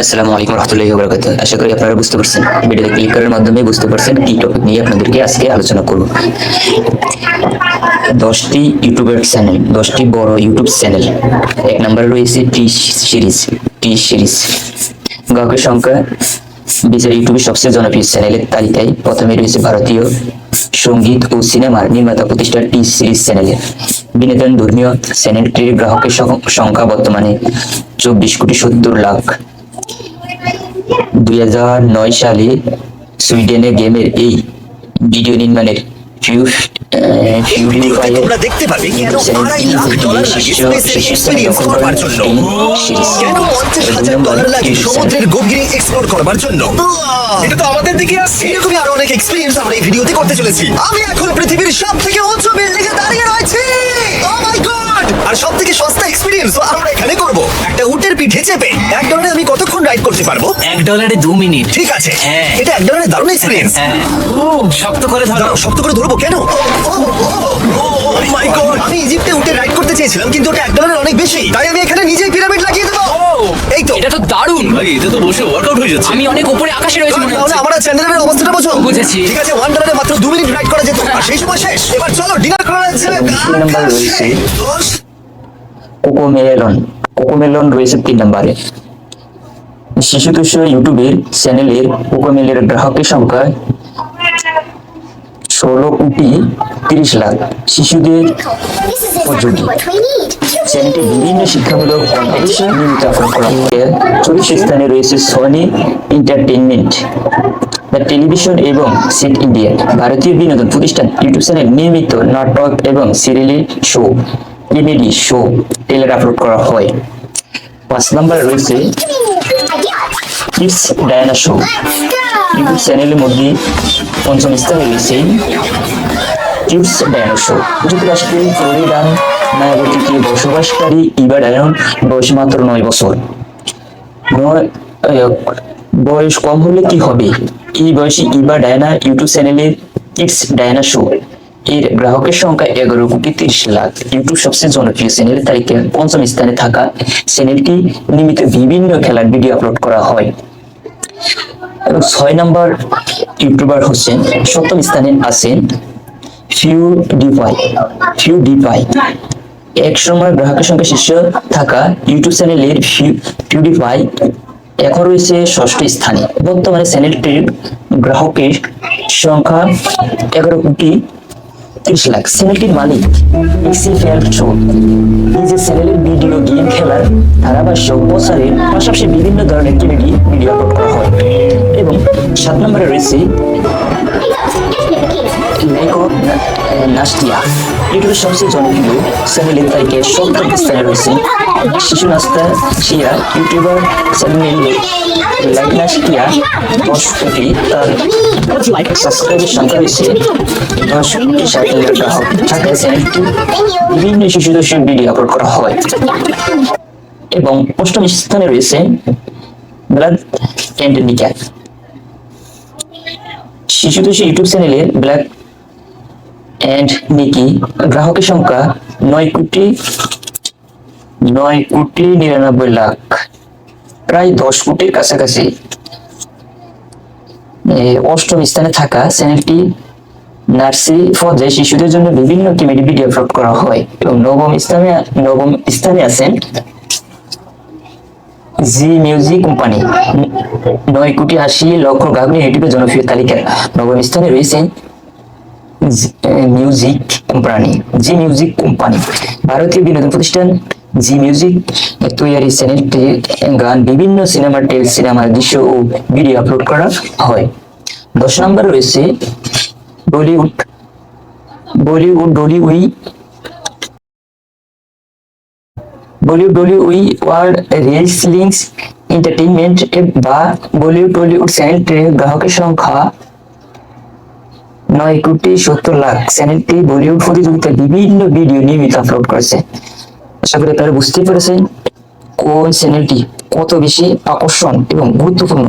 আসসালামু আলাইকুম আশা করি আপনারা বুঝতে পারছেন। ভিডিওতে ক্লিক করার মাধ্যমে বুঝতে পারছেন কি টপিক নিয়ে আপনাদেরকে আজকে আলোচনা করব। দশটি ইউটিউবের চ্যানেল দশটি বড় ইউটিউব চ্যানেল এক নম্বরে রয়েছে টি সিরিজ টি সিরিজ গ্রাহকের সংখ্যা, বিচার ইউটিউবের সবচেয়ে জনপ্রিয় চ্যানেলের তালিকায় প্রথমে রয়েছে ভারতীয় সংগীত ও সিনেমার নির্মাতা প্রতিষ্ঠান টি সিরিজ চ্যানেলের বিনোদন ধর্মীয় চ্যানেলটির গ্রাহকের সংখ্যা বর্তমানে চব্বিশ কোটি সত্তর লাখ। দুই হাজার নয় সালে সুইডেনে গেমের এই ভিডিও নির্মাণের ভিডিওতে তোমরা দেখতে পাবে কেন আড়াই লাখ ডলার লাগে স্পেসে এক্সপেরিয়েন্স করবার জন্য। কেন পঞ্চাশ হাজার ডলার লাগে সমুদ্রের গভীরে এক্সপ্লোর করবার জন্য। এটা তো আমাদের দিকে আসছে। এরকমই আরও অনেক এক্সপেরিয়েন্স আমরা এই ভিডিওতে করতে চলেছি। আমি এখন পৃথিবীর সব থেকে উঁচু বিল্ডিং এ দাঁড়িয়ে রয়েছি। ও মাই গড আর সব থেকে সস্তা এক্সপেরিয়েন্স আমরা এখানে করব। একটা উটের পিঠে চেপে এক ডলারে আমি রাইড করতে পারব। এক ডলারে দু মিনিট ঠিক আছে। হ্যাঁ। এটা এক ডলারে দারুণ এক্সপিরিয়েন্স হ্যাঁ। শক্ত করে ধরো। দাঁড়াও, শক্ত করে ধরবো কেন? মাই গড আমি ইজিপ্টে উঠে রাইড করতে চেয়েছিলাম কিন্তু ওটা এক ডলারের অনেক বেশি। তাই আমি এখানে নিজেই পিরামিড লাগিয়ে দেবো। এই তো। এটা তো দারুণ। ভাই এটা তো বসে ওয়ার্কআউট হয়ে যাচ্ছে। আমি অনেক উপরে আকাশে রয়েছি মনে তাহলে হচ্ছে। আমরা চ্যানেলের অবস্থাটা বোঝো। বুঝেছি। ঠিক আছে ওয়ান ডলারে মাত্র দু মিনিট রাইড করা যেত। আর সেই সময় শেষ। এবার চলো ডিনার করা যাচ্ছে তিন নম্বরে রয়েছে। কোকোমেলন কোকোমেলন রয়েছে তিন নম্বরে শিশুতোষ ইউটিউবের চ্যানেলের কোকোমেলের গ্রাহকের সংখ্যা ষোলো কোটি তিরিশ লাখ শিশুদের উপযোগী. চ্যানেলটি বিভিন্ন শিক্ষামূলক চতুর্থ স্থানে রয়েছে সনি এন্টারটেইনমেন্ট, দ্য টেলিভিশন এবং সেট ইন্ডিয়া, ভারতীয় বিনোদন প্রতিষ্ঠান ইউটিউব চ্যানেল নিয়মিত নাটক এবং সিরিয়ালের show, comedy show trailer upload করা হয় পাঁচ নম্বরে রয়েছে কিডস ডায়ানা শো ইউটিউব চ্যানেলের মধ্যে পঞ্চম স্থানে রয়েছে কিডস ডায়ানো শো যুক্তরাষ্ট্রের ফ্লোরিডান নায়াবতীতে বসবাসকারী ইবা ডায়ন বয়স মাত্র নয় বছর। বয়স কম হলে কি হবে? এই বয়সে ইবা ডায়না ইউটিউব চ্যানেলের কিডস ডায়না শো এর গ্রাহকের সংখ্যা এগারো কোটি তিরিশ লাখ। ইউটিউব সবচেয়ে জনপ্রিয় চ্যানেল তালিকায় পঞ্চম স্থানে থাকা চ্যানেলটি নিয়মিত বিভিন্ন খেলার ভিডিও আপলোড করা হয়। এবং ছয় নম্বর ইউটিউবার হচ্ছেন, সপ্তম স্থানে আছেন ফিউ ডিপাই ফিউ ডিপাই এক সময় গ্রাহকের সংখ্যা শীর্ষ থাকা ইউটিউব চ্যানেলের ফিউডিফাই এখন রয়েছে ষষ্ঠ স্থানে। বর্তমানে চ্যানেলটির গ্রাহকের সংখ্যা এগারো কোটি তিরিশ লাখ চ্যানেলটির মালিক এই যে চ্যানেলের ভিডিও গেম খেলার ধারাভাষ্য, প্রচারের পাশাপাশি বিভিন্ন ধরনের কমেডি ভিডিও আপলোড করা হয়। এবং সাত নম্বরে রয়েছে নাস্টিয়া ইউটিউবের সবচেয়ে জনপ্রিয় চ্যানেলের তালিকায় সপ্তম স্থানে রয়েছে শিশু নাস্তা শিয়া ইউটিউবার চ্যানেল লাইক নাস্টিয়া দশ কোটি তার সাবস্ক্রাইবের সংখ্যা রয়েছে দশ কোটি ষাট হাজার থাকা চ্যানেলটি বিভিন্ন শিশুদের ভিডিও আপলোড করা হয়। এবং অষ্টম স্থানে রয়েছে ব্লাড অ্যান্ড নিকার শিশুতোষ ইউটিউব চ্যানেলে ব্ল্যাক অ্যান্ড নিকি গ্রাহকের সংখ্যা নয় কোটি নয় কোটি নিরানব্বই লাখ। প্রায় দশ কোটির কাছাকাছি। অষ্টম স্থানে থাকা চ্যানেলটি শিশুদের জন্য বিভিন্ন ভিডিও আপলোড করা হয়। এবং নবম স্থানে নবম স্থানে আছেন জি মিউজিক কোম্পানি। নয় কোটি আশি লক্ষ গ্রাহক নিয়ে ইউটিউবের জনপ্রিয় তালিকায় নবম স্থানে রয়েছে music company. Zee music company. ভারতীয় বিনোদন প্রতিষ্ঠান জি মিউজিক তৈরি চ্যানেলটি গান, বিভিন্ন সিনেমার টেল সিনেমার দৃশ্য ও ভিডিও আপলোড করা হয়। দশ নম্বর রয়েছে বলিউড বলিউড ডলিউই বলিউড ডলিউই ওয়ার্ল্ড রেসলিংস এন্টারটেইনমেন্ট বা বলিউড টলিউড চ্যানেলটির গ্রাহকের সংখ্যা নয় কোটি সত্তর লাখ। চ্যানেলটি বলিউড প্রতিযোগিতায় বিভিন্ন ভিডিও নিয়মিত আপলোড করেছে। আশা করি আপনারা বুঝতে পেরেছেন কোন চ্যানেলটি কত বেশি আকর্ষণ এবং গুরুত্বপূর্ণ।